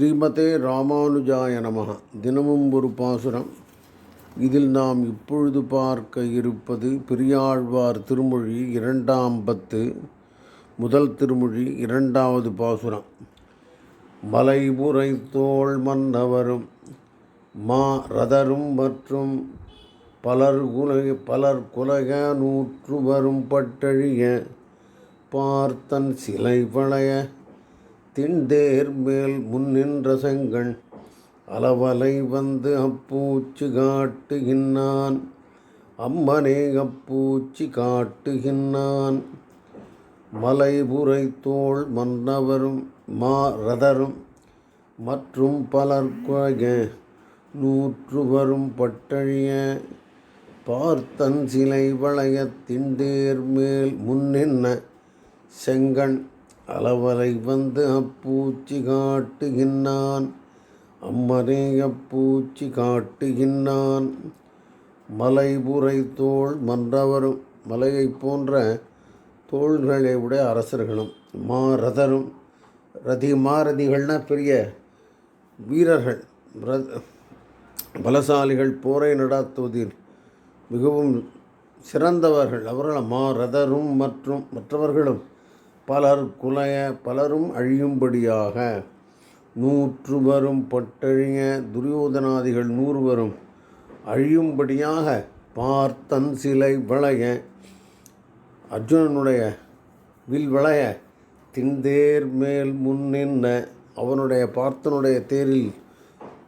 ஸ்ரீமதே ராமானுஜாய நமக. தினமும் ஒரு பாசுரம். இதில் நாம் இப்பொழுது பார்க்க இருப்பது பெரியாழ்வார் திருமொழி இரண்டாம் பத்து முதல் திருமொழி இரண்டாவது பாசுரம். மலைபுரை தோள் மன்னவரும் மா ரதரும் மற்றும் பலர் குலக பலர் குலக நூற்று வரும் பட்டழிய பார்த்தன் சிலை பழைய திண்டேர் மேல் முன்னின்ற செங்கண். அளவலை வந்து அப்பூச்சு காட்டுகின்றான் அம்மனே அப்பூச்சி காட்டுகின்றான் மலைபுரை தோள் மன்னவரும் மாரதரும் மற்றும் பலர் குழக நூற்று வரும் பட்டழிய பார்த்தன் சிலை வளைய திண்டேர் மேல் முன்னின்ன செங்கண். அளவரை வந்து அப்பூச்சி காட்டுகின்றான். அம்மனே அப்பூச்சி காட்டுகின்றான். மலைபுரை தோள் மன்றவரும் மலையைப் போன்ற தோள்களை உடைய அரசர்களும் மாரதரும் ரதி மாரதிகள்னா பெரிய வீரர்கள் ர- பலசாலிகள் போரை நடாத்துவதில் மிகவும் சிறந்தவர்கள் அவர்கள் மாரதரும் மற்றும் மற்றவர்களும். பலர் குலைய பலரும் அழியும்படியாக. நூற்று வரும் பட்டழிய துரியோதனாதிகள் நூறுவரும் அழியும்படியாக பார்த்தன் சிலை வளைய அர்ஜுனனுடைய வில் வளைய திண்டேர் மேல் முன்னின்ன அவனுடைய பார்த்தனுடைய தேரில்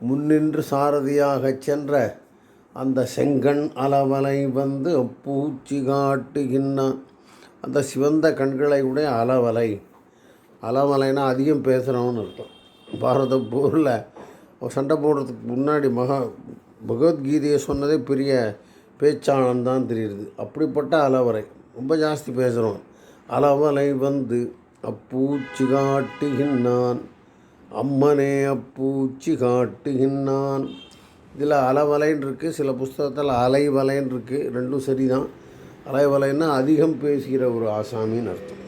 முன்னின்று சாரதியாகச் சென்ற அந்த செங்கண் அளவலை வந்து அப்பூச்சி காட்டுகின்றான் அந்த சிவந்த கண்களை உடைய அலவலை. அலவலைனா அதிகம் பேசுகிறோன்னு அர்த்தம். பாரத போரில் சண்டை போடுறதுக்கு முன்னாடி மகா பகவத்கீதையை சொன்னதே பெரிய பேச்சாளன் தான் தெரியுது. அப்படிப்பட்ட அலவலை. ரொம்ப ஜாஸ்தி பேசுகிறோம் அளவலை வந்து அப்பூச்சி காட்டுகின்றான். அம்மனே அப்பூச்சி காட்டுகின்றான். இதில் அலவலைன்னு இருக்குது சில புஸ்தகத்தில் அலைவலைன்னு இருக்குது ரெண்டும் சரிதான். அலைவலைன்னா அதிகம் பேசுகிற ஒரு ஆசாமின்னு அர்த்தம்.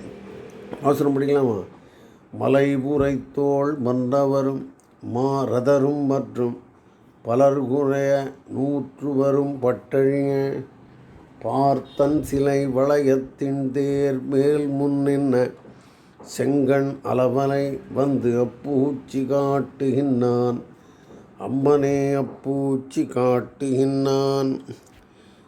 அவசரம் படிக்கலாமா? மலைபுரை தோள் மன்னவரும் மா ரதரும் மற்றும் பலர்குறைய நூற்றுவரும் பட்டழிய பார்த்தன் சிலை வளையத்தின் தேர் மேல் முன்னின்ன செங்கண் அளவலை வந்து அப்பூச்சி காட்டுகின்றான். அம்மனே அப்பூச்சி காட்டுகின்றான்.